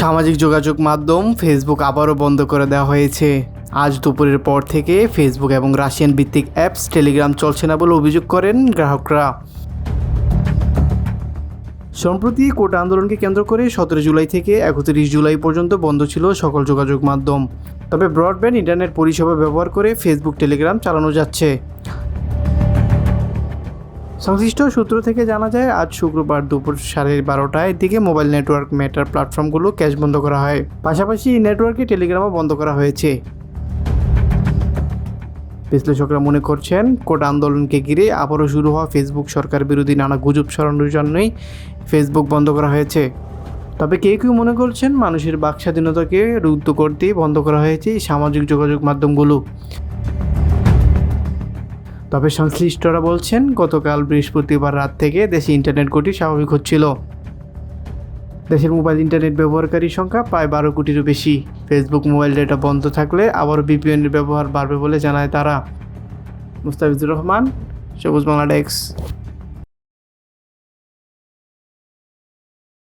সামাজিক যোগাযোগ মাধ্যম ফেসবুক আবারও বন্ধ করে দেওয়া হয়েছে। আজ দুপুরের পর থেকে ফেসবুক এবং রাশিয়ান ভিত্তিক অ্যাপস টেলিগ্রাম চলছে না বলে অভিযোগ করেন গ্রাহকরা। সম্প্রতি কোটা আন্দোলনকে কেন্দ্র করে সতেরো জুলাই থেকে একত্রিশ জুলাই পর্যন্ত বন্ধ ছিল সকল যোগাযোগ মাধ্যম। তবে ব্রডব্যান্ড, ইন্টারনেট পরিষেবা ব্যবহার করে ফেসবুক টেলিগ্রাম চালানো যাচ্ছে। সংশ্লিষ্ট সূত্র থেকে জানা যায়, আজ শুক্রবার দুপুর সাড়ে বারোটায় দিকে মোবাইল নেটওয়ার্ক মেটার প্ল্যাটফর্মগুলো ক্যাশ বন্ধ করা হয়। পাশাপাশি নেটওয়ার্কে টেলিগ্রামও বন্ধ করা হয়েছে। বিশ্লেষকরা মনে করছেন, কোট আন্দোলনকে ঘিরে আবারও শুরু হওয়া ফেসবুক সরকার বিরোধী নানা গুজব ছড়ানোর জন্যই ফেসবুক বন্ধ করা হয়েছে। তবে কেউ কেউ মনে করছেন, মানুষের বাক স্বাধীনতাকে রুদ্ধ করতেই বন্ধ করা হয়েছে সামাজিক যোগাযোগ মাধ্যমগুলো। তবে সংশ্লিষ্টরা বলছেন, গতকাল বৃহস্পতিবার রাত থেকে দেশে ইন্টারনেট গতি স্বাভাবিক হচ্ছিল। দেশের মোবাইল ইন্টারনেট ব্যবহারকারীর সংখ্যা প্রায় বারো কোটিরও বেশি। ফেসবুক মোবাইল ডেটা বন্ধ থাকলে আবার বিপিএনের ব্যবহার বাড়বে বলে জানায় তারা। মুস্তাফিজুর রহমান, সবুজ বাংলা ডেস্ক।